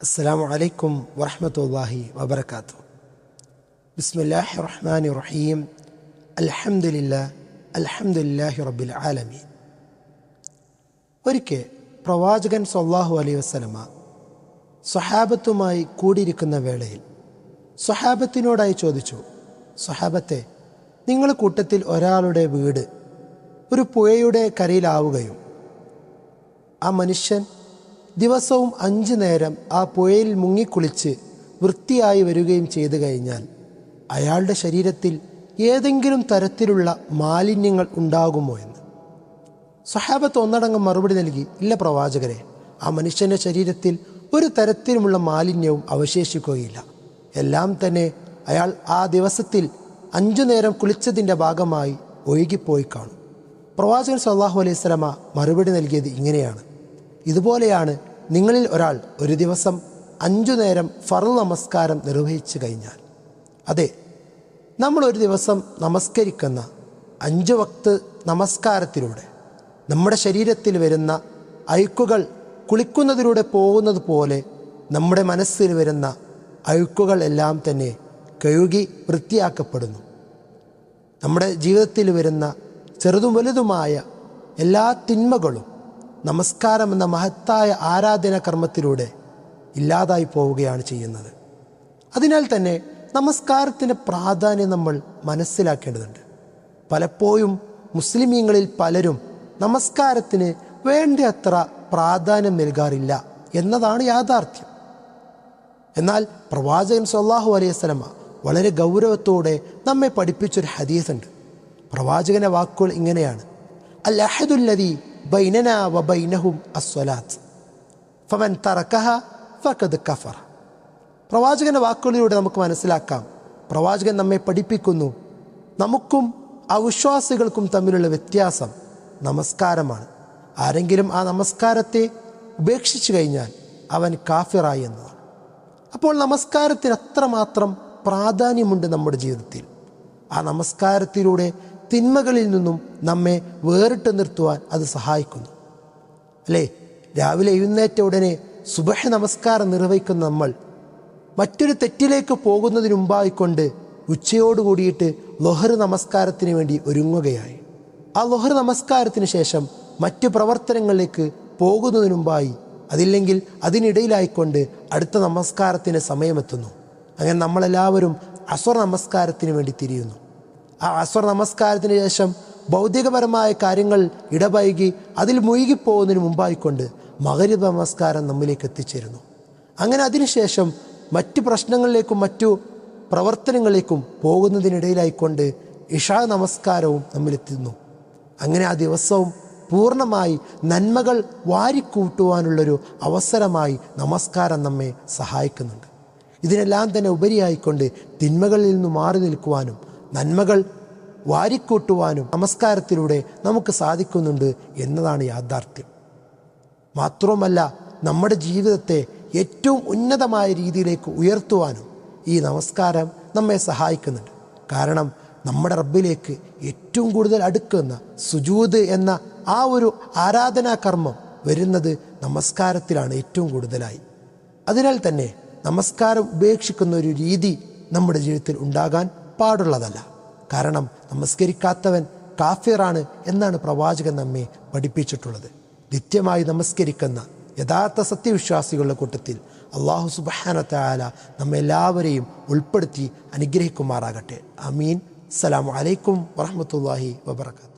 السلام عليكم ورحمة الله وبركاته بسم الله الرحمن الرحيم الحمد لله الحمد لله رب العالمين ഒരിക്കൽ പ്രവാചകൻ സല്ലാഹു അലൈഹി വസ്ലമ സ്വഹാബത്തുമായി കൂടിയിരിക്കുന്ന വേളയിൽ സ്വഹാബത്തിനോടായി ചോദിച്ചു സ്വഹാബത്തെ നിങ്ങൾ കൂട്ടത്തിൽ ഒരാളുടെ വീട് ഒരു പുഴയുടെ കരയിലാവുകയും ആ മനുഷ്യൻ ദിവസവും അഞ്ചു നേരം ആ പുഴയിൽ മുങ്ങിക്കുളിച്ച് വൃത്തിയായി വരികയും ചെയ്തു കഴിഞ്ഞാൽ അയാളുടെ ശരീരത്തിൽ ഏതെങ്കിലും തരത്തിലുള്ള മാലിന്യങ്ങൾ ഉണ്ടാകുമോ എന്ന്. സഹാബത്ത് ഒന്നടങ്കം മറുപടി നൽകി ഇല്ല പ്രവാചകരെ ആ മനുഷ്യന്റെ ശരീരത്തിൽ ഒരു തരത്തിലുമുള്ള മാലിന്യവും അവശേഷിക്കുകയില്ല. എല്ലാം തന്നെ അയാൾ ആ ദിവസത്തിൽ അഞ്ചു നേരം കുളിച്ചതിന്റെ ഭാഗമായി ഒഴുകിപ്പോയി കാണും. പ്രവാചകൻ സല്ലാഹു അലൈഹി സ്വലമ മറുപടി നൽകിയത് ഇങ്ങനെയാണ്. ഇതുപോലെയാണ് നിങ്ങളിൽ ഒരാൾ ഒരു ദിവസം അഞ്ചു നേരം ഫറു നമസ്കാരം നിർവഹിച്ചു കഴിഞ്ഞാൽ അതെ നമ്മൾ ഒരു ദിവസം നമസ്കരിക്കുന്ന അഞ്ച് വക്ത് നമസ്കാരത്തിലൂടെ നമ്മുടെ ശരീരത്തിൽ വരുന്ന അഴുക്കുകൾ കുളിക്കുന്നതിലൂടെ പോകുന്നത് പോലെ നമ്മുടെ മനസ്സിൽ വരുന്ന അഴുക്കുകൾ എല്ലാം തന്നെ കഴുകി വൃത്തിയാക്കപ്പെടുന്നു. നമ്മുടെ ജീവിതത്തിൽ വരുന്ന ചെറുതും വലുതുമായ എല്ലാ തിന്മകളും നമസ്കാരം എന്ന മഹത്തായ ആരാധന കർമ്മത്തിലൂടെ ഇല്ലാതായി പോവുകയാണ് ചെയ്യുന്നത്. അതിനാൽ തന്നെ നമസ്കാരത്തിന്റെ പ്രാധാന്യം നമ്മൾ മനസ്സിലാക്കേണ്ടതുണ്ട്. പലപ്പോഴും മുസ്ലിമീങ്ങളിൽ പലരും നമസ്കാരത്തിന് വേണ്ടത്ര പ്രാധാന്യം നൽകാറില്ല എന്നതാണ് യാഥാർത്ഥ്യം. എന്നാൽ പ്രവാചകൻ സല്ലാഹു അലൈഹി സ്വലമ വളരെ ഗൗരവത്തോടെ നമ്മെ പഠിപ്പിച്ചൊരു ഹദീസുണ്ട്. പ്രവാചകന വാക്കുകൾ ഇങ്ങനെയാണ്. അൽ അഹദുല്ലതി ബൈനന വ ബൈനഹും അസ്വലാത്ത്. ഫമൻ തറക്കഹ ഫക്കത് കഫർ പ്രവാചകന്റെ വാക്കുകളിലൂടെ നമുക്ക് മനസ്സിലാക്കാം. പ്രവാചകൻ നമ്മെ പഠിപ്പിക്കുന്നു. നമുക്കും അവിശ്വാസികൾക്കും തമ്മിലുള്ള വ്യത്യാസം നമസ്കാരമാണ്. ആരെങ്കിലും ആ നമസ്കാരത്തെ ഉപേക്ഷിച്ചു കഴിഞ്ഞാൽ അവൻ കാഫിറായി എന്നതാണ്. അപ്പോൾ നമസ്കാരത്തിന് അത്രമാത്രം പ്രാധാന്യമുണ്ട് നമ്മുടെ ജീവിതത്തിൽ? ആ നമസ്കാരത്തിലൂടെ തിന്മകളിൽ നിന്നും നമ്മെ വേറിട്ട് നിർത്തുവാൻ അത് സഹായിക്കുന്നു. അല്ലേ? രാവിലെ എഴുന്നേറ്റ ഉടനെ സുബഹ നമസ്കാരം നിർവഹിക്കുന്ന നമ്മൾ മറ്റൊരു തെറ്റിലേക്ക് പോകുന്നതിന് മുമ്പായിക്കൊണ്ട് ഉച്ചയോട് കൂടിയിട്ട് ലൊഹർ നമസ്കാരത്തിന് വേണ്ടി ഒരുങ്ങുകയായി. ആ ലൊഹർ നമസ്കാരത്തിന് ശേഷം മറ്റു പ്രവർത്തനങ്ങളിലേക്ക് പോകുന്നതിന് മുമ്പായി അതില്ലെങ്കിൽ അതിനിടയിലായിക്കൊണ്ട് അടുത്ത നമസ്കാരത്തിന് സമയമെത്തുന്നു. അങ്ങനെ നമ്മളെല്ലാവരും അസുർ നമസ്കാരത്തിന് വേണ്ടി തിരിയുന്നു. ആ അസ്വർ നമസ്കാരത്തിന് ശേഷം ഭൗതികപരമായ കാര്യങ്ങൾ ഇടപഴകി അതിൽ മുഴുകിപ്പോകുന്നതിന് മുമ്പായിക്കൊണ്ട് മകരീബ് നമസ്കാരം നമ്മിലേക്ക് എത്തിച്ചേരുന്നു. അങ്ങനെ അതിനുശേഷം മറ്റു പ്രശ്നങ്ങളിലേക്കും മറ്റു പ്രവർത്തനങ്ങളിലേക്കും പോകുന്നതിനിടയിലായിക്കൊണ്ട് ഇഷാ നമസ്കാരവും നമ്മിലെത്തുന്നു. അങ്ങനെ ആ ദിവസവും പൂർണമായി നന്മകൾ വാരിക്കൂട്ടുവാനുള്ളൊരു അവസരമായി നമസ്കാരം നമ്മെ സഹായിക്കുന്നുണ്ട്. ഇതിനെല്ലാം തന്നെ ഉപരിയായിക്കൊണ്ട് തിന്മകളിൽ നിന്ന് മാറി നിൽക്കുവാനും നന്മകൾ വാരിക്കൂട്ടുവാനും നമസ്കാരത്തിലൂടെ നമുക്ക് സാധിക്കുന്നുണ്ട് എന്നതാണ് യാഥാർത്ഥ്യം. മാത്രവുമല്ല നമ്മുടെ ജീവിതത്തെ ഏറ്റവും ഉന്നതമായ രീതിയിലേക്ക് ഉയർത്തുവാനും ഈ നമസ്കാരം നമ്മെ സഹായിക്കുന്നുണ്ട്. കാരണം നമ്മുടെ റബ്ബിലേക്ക് ഏറ്റവും കൂടുതൽ അടുക്കുന്ന സുജൂത് എന്ന ആ ഒരു ആരാധനാ കർമ്മം വരുന്നത് നമസ്കാരത്തിലാണ് ഏറ്റവും കൂടുതലായി. അതിനാൽ തന്നെ നമസ്കാരം ഉപേക്ഷിക്കുന്ന ഒരു രീതി നമ്മുടെ ജീവിതത്തിൽ ഉണ്ടാകാൻ പാടുള്ളതല്ല കാരണം നമസ്കരിക്കാത്തവൻ കാഫിറാണ് എന്നാണ് പ്രവാചകൻ നമ്മെ പഠിപ്പിച്ചിട്ടുള്ളത്. നിത്യമായി നമസ്കരിക്കുന്ന യഥാർത്ഥ സത്യവിശ്വാസികളുടെ കൂട്ടത്തിൽ അള്ളാഹു സുബാനത്തായാല നമ്മെല്ലാവരെയും ഉൾപ്പെടുത്തി അനുഗ്രഹിക്കുമാറാകട്ടെ. അമീൻ അസ്സലാമു അലൈക്കും വറഹമത്തല്ലാഹി വബർക്കാത്തു